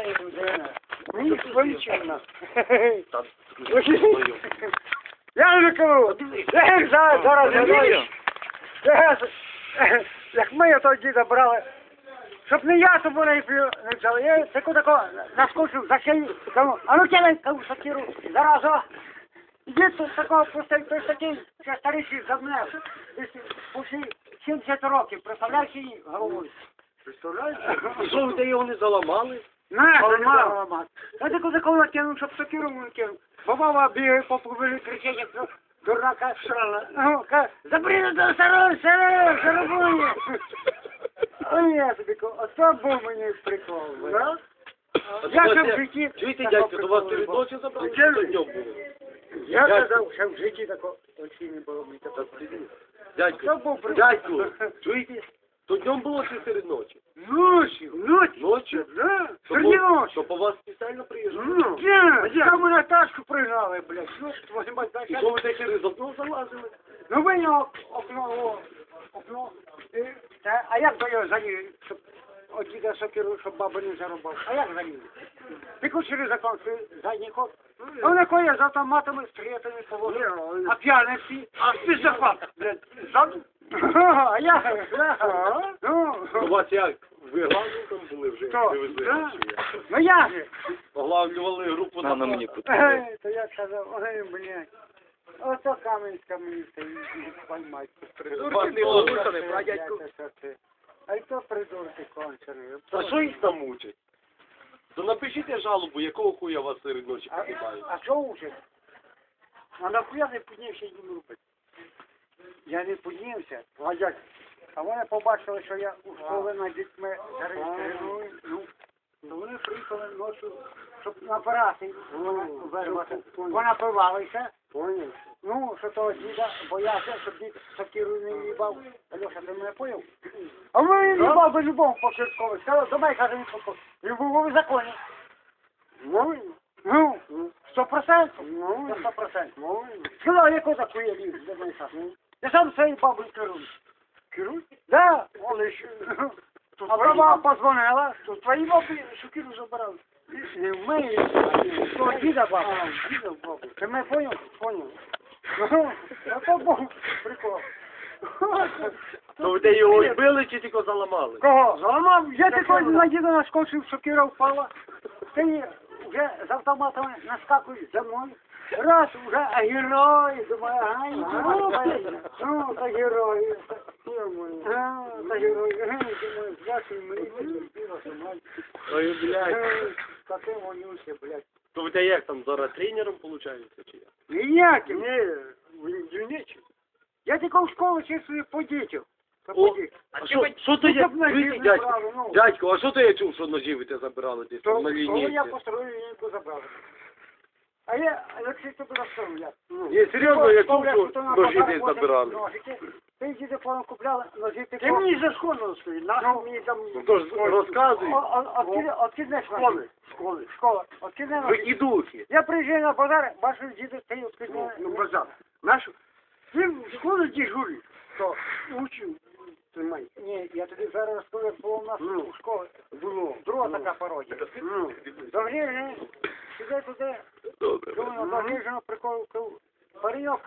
Ай, людина. Мені. Я не кажу, я зараз, не вірю. Як ми того діда брали, щоб не я тому не взяли. Я таку тако наскочив за шию, кажу, а ну кидай, кажу, сокиру, зараз, о. Дід тут такого пустив, той такий, ще старіший за мене, пусі 70 років, представляєш її головою. Представляєш? Що ви його не заламали? На, нема. Я таку таку накинув, щоб сокиру кинув. Бо мама бігає по побили, кричить, як то дурака срана. Ну, забрали до старого сера, шарабує. Ой, я тобі кажу, ото був мені прикол. блядь. А Я то ще в житті... Чуєте, дядько, то вас перед ночі забрали? Чи днем було? Я казав, що в житті такого очі не було Дядько, дядько, чуєте? То днем було чи серед ночі? Ночі, ночі. Ночі? Да, сьогодні по- То по вас спеціально приїжджали? Ну, я, там мене тачку пригнали, блядь, що твою мать, І що ви де через окно залазили? Ну ви його окно, о, окно, і, та, а як то його заліз, щоб от діда сокиру, щоб баба не зарубав, а як заліз? Тільки через окно, це задній ход. А вони коє з автоматами, стрітами положили, а п'яні всі, а всі захват, блядь, ззаду. А я, ну, У вас як? Ви главником були вже? Хто? Привезли Да. чи як? ну я же. Оглавлювали групу на мені Ей, то я казав, ой, блядь. Ото Кам'янська мені стоїть, не поймать. Вас не ловушали. А й то придурки кончені. Та що їх там мучать? То напишіть жалобу, якого хуя вас серед ночі А, покидають. а що уже? А нахуя не піднявся їм робити? Я не піднявся, а як? А вони побачили, що я у школи над дітьми зареєструю. Ну, то вони приїхали ночі, щоб набирати, вирвати. Понапивалися. Ну, що того діда боявся, щоб дід сокиру не їбав. Алеша, ти мене поняв? А ви не їбав би любому початковий. Сказав, давай, каже, не покой. Любові законі. Ну, ну, сто процентів. Ну, сто процентів. Ну, сказав, яку таку я мене сам. Я сам своєю бабою керую. Керуй? Да. Але ж, а баба позвонила, що твої баби сокиру забирали. Не в мене, то діда баба. Діда баба. Ти мене поняв? Поняв. Ну, а то був прикол. То ви де його й били чи тільки заламали? Кого? Заламав? Я тільки на діда наскочив, сокира впала. Ти вже з автоматами наскакуєш за мною. Раз вже, а герой, думаю, герой. Ну, та герой. А, Та герой. Ага, Думаю, здравствуй, милиция, збилася, мать. Ой, блядь. Таке вонюся, блядь. То ви де як там зараз тренером виходить, чи як? Ніяким, ні, в нічим. Я тільки в школу числую по дітям. Та О, по дітям. А що, що то я, чуєте, дядько, ну. дядько, а що то я чув, що ножі ви те забирали десь там на лінії? я построю лінійку забрав. А я, Олексій, тобі розкажу, як. Ну, Ні, серйозно, я чув, що ножі десь забирали. Ти йди телефоном купляли, ножі ти Ти мені за школу розповідь, нахуй мені там... Ну то ж розказуй. Откидне школи. Школи. Школа. Откидне ножі. ідухи. Я приїжджаю на базар, бачу, діду, ти откидне. Ну, базар. Нашу. Ти в школі дежуриш. Що? Учив. Тримай. Ні, я тобі зараз розповім, було у нас Ну. у школі. Було. Друга така пародія. Ну. Сюди туди, Добре. думаю, загріжено, прикол, кав, пареньок.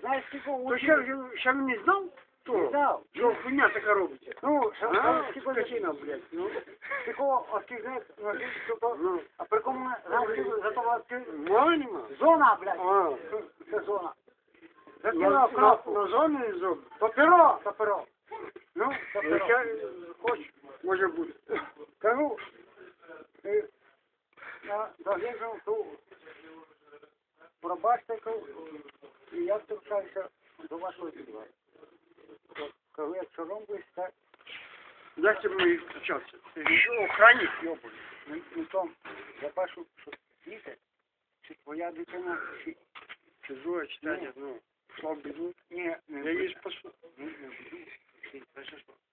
Знаєш, скільки То учив? ще, ще не знав? Не То. знав. Що хуйня така робиться? Ну, що, А, скільки скотина, блядь. Ну, такого откидне, ножі, що Ну. а при кому, знаєш, скільки за того откид- Мало нема. Зона, блядь, А. це зона. На, Закинула на, кнопку. на зону не зону. То перо, то перо. Ну, то перо. Хоч може бути. Кажу, е, я заглядав ту, пробачте, і я втручаюся до вашого діла. Кажу, як чором будеш, так, Як ти мені включався? Ти що, охранник, не, не том. Я бачу, що діти, чи твоя дитина, чи, Чи зоя читання, ну, пішла в біду. ні, не Я її спасу. не, не буду. Чи,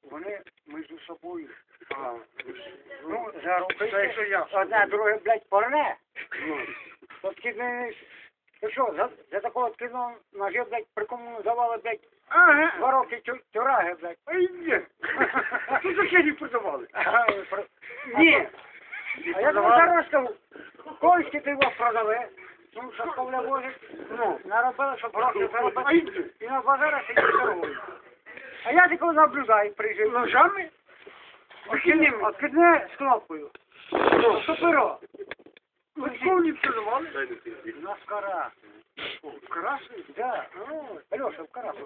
Вони за Це якщо я. одне друге, блядь, порне. ну. От кидне, ти що, за, за такого кинув ножі, блядь, при кому давали, блядь, Ага. два роки тю- тюраги, блядь. Ай, ні. А тут таке не продавали. Ага, про- Ні. А я тобі зараз скажу, кольські ти його продали, ну, щоб Павля возить, ну, наробили, щоб гроші заробити, і на базарах сидіть торгують. А я тільки наблюдаю, приїжджаю. Ножами? Откидним, откидне з кнопкою. Ну, що перо? Все давали? У нас карас. Красний? Да. Алеша, в карасу.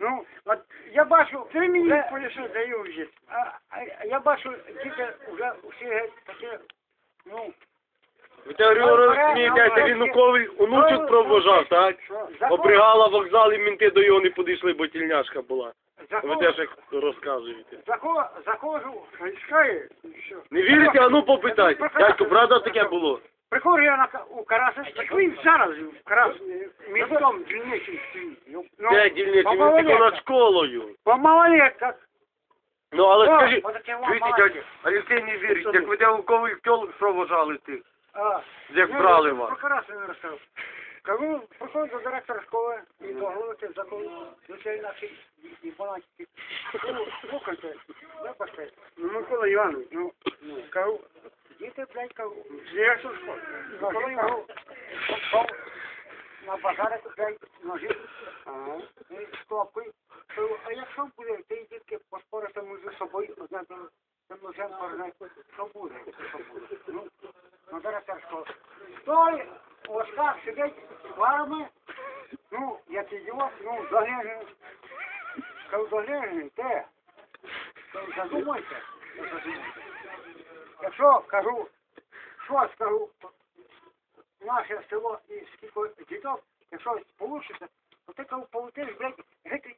Ну, от я бачу... Ти мені поясни, даю вже. А, а, я бачу, тільки вже всі геть такі, ну... Ви те говорили, смієтеся, він у онучок провожав, так? Що, Обригала вокзал і мінти до його не підійшли, бо тільняшка була. Ви Заходжу, теж як розказуєте. заходжу, заходжу, іскає, і все. Не вірите, а ну попитайте. Дядько, правда таке було? Приходжу я на, ка- у Караса, так він зараз в Карас, містом дільничим стоїть. Ну, Де дільниці, він тільки над школою. По малолетках. Ну, але О, скажіть, отаке вам а якщо не вірить, як ви кових тілок провожали тих, А, як ну, брали вас? Про Караса не розказав. Кажу, приходжу до директора школи і до голови закону, до цієї нашої і балансики. Слухайте, вибачте, ну Микола Іванович, ну, ну, кажу, діти, блядь, кажу, директор школи. Микола Іванович, попав на базари купляй ножі, і кнопкою. Кажу, а якщо буде, ти дітки поспорити між собою, одне до тим ножем порне, що буде, що буде. Ну, на директор школи. Той у сидить з ну, як ідіот, ну, доглянений. Кажу, доглянений, те. Кажу, задумайся. задумайся. Якщо, кажу, що скажу, наше село і скільки діток, якщо вийде, то ти кажу, полетиш, блядь,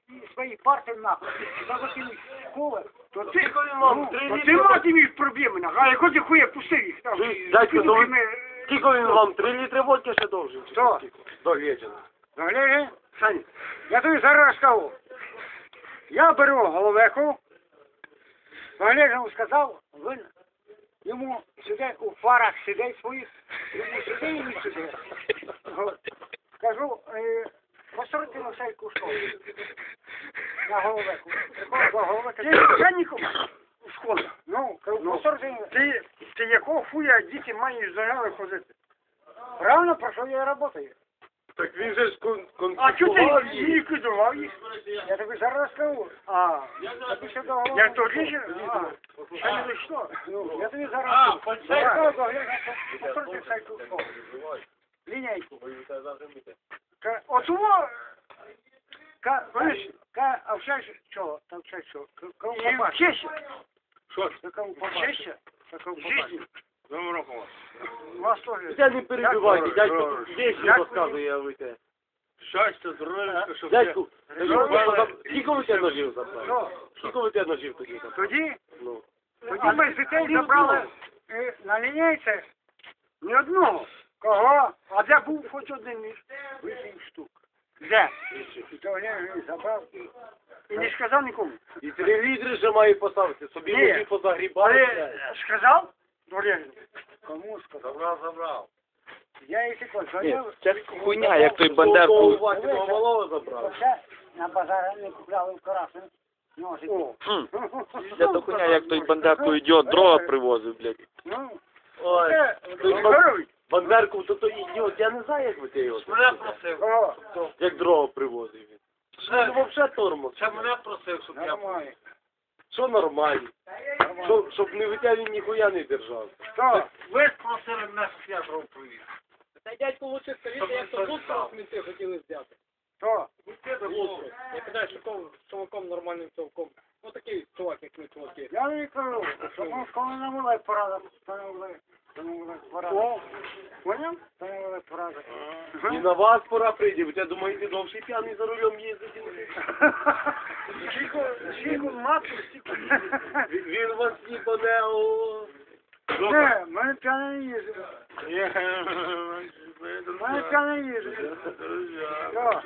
і свої парти нахуй, заготів школи, то ти, ну, то ти матимеш проблеми, нахуй, а якщо ти хує пустив їх там. Дядько, Скільки він вам? Три літри водки ще довжив? Хто? Догледжено. Загляди, Саня, я тобі зараз скажу. Я беру головеку, Заглядженому сказав, він йому сидить у фарах сидить своїх, йому сиди і не сиди. Го- Кажу, е, посорти на всяку школу. На головеку. Приходить до головека. Ти начальником у школі? Ну, кажу, посорти. Ти, ти якого хуя діти маєш заяви ходити? Правильно, про що я і працюю. Так він же ж кон- А чого ти конфікував не їх. ліквідував їх? Я тобі зараз скажу. А, тобі ще до голови. Я тоді ще? А, ще не дійшло. Ну, я тобі зараз А, скажу. пальцем. Я скажу, доглядай, покрути всяку школу. Лінійку. Ка- Отого, ка, знаєш, ка, а вчасть чого? Там вчасть чого? К- Кому побачиш? Що? Та Кому побачиш? Та Кому побачиш? Нового року вас. У вас теж. Я не перебивайте, Дякую, дядько дякую. тут вещи Дякую. розказує, а ви те. Щастя, здоров'я, щоб Дядьку, Ну, скажіть, ну, пожалуйста, скільки ви тебе ножів забрали? Що? Скільки ви тебе ножів тоді забрали? Тоді Ну. Тоді ми з дітей забрали е, на лінійці ні одного. Кого? А де був хоч один ніж? Вісім штук. Де? І то я ж забрав і, і не сказав нікому. І три літри вже має поставити, собі Ні. ножі позагрібали. Але сказав? Дорежно. Кому сказав? Забрав, забрав. Я їх тільки зайняв. Це хуйня, як той Бандерку. Бандерку. малого забрали. Оце на базарі не купляли в Карасі. Ножики. Хм. Це то хуйня, як той Бандерку ідіот дрова привозив, блядь. Ну, Ой, це, той здоровий. Бандерку, то той ідіот, я не знаю, як ви те його. Мене просив. О, Як дрова привозив він. Що взагалі тормоз? Це мене просив, щоб я... нормально. Що нормально? Щоб, щоб не витяг він ніхуя не держав. Що? Ви просили мене, щоб я дров привіз. Та дядько лучше скажіть, як то тут мінти хотіли взяти. Що? Лучше. Я питаю, що ком, чуваком нормальним чуваком. Ну такий чувак, як ми чуваки. Я не кажу, що ми коли не були порада, не не не були порада. І на вас пора прийде, ви те думаєте, довший п'яний за рулем їздить. Скільки, матку, стільки. Він- вас їбане, о. Не, мене п'яний не їздили. Ми п'яні не їздили. Що?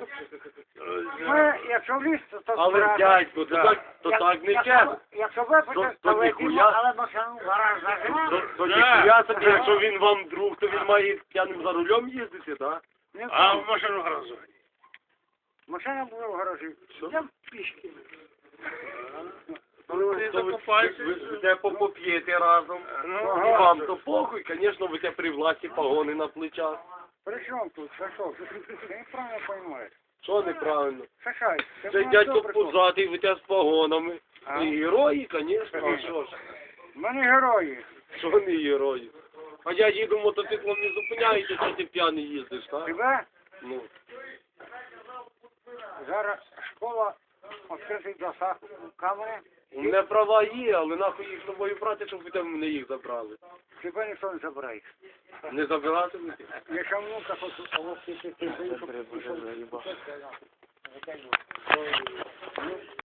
Ми, якщо в ліс, то то Але дядько, то так, то Як- так не якщо- чесно. Якщо випити, То- то ніхуя. але машину в гараж То, зажимо. то ніхуя собі, якщо він вам друг, то він має п'яним за рулем їздити, так? А в машину гаражу. Машина була в гаражі. Я пішки. Ну, То ви, ви, ви те поп'єте разом. Ну, І вам то похуй, звісно, ви те при власті погони на плечах. При чому тут? Це що? Ти неправильно розумієш. Що неправильно? Сашай, Це це мене дядько добре тут. пузатий, ви те з погонами. А? І герої, звісно, а що ж? В мене герої. Що не герої? А я їду мотоциклом не зупиняєте, що ти п'яний їздиш, так? Тебе Ну, зараз школа відкритий досаг камери. у мене права є, але нахуй їх з собою брати, щоб ви там мене їх забрали. Тебе ніхто не забирає. Не забиратимете? Якщо внука хочу, а ось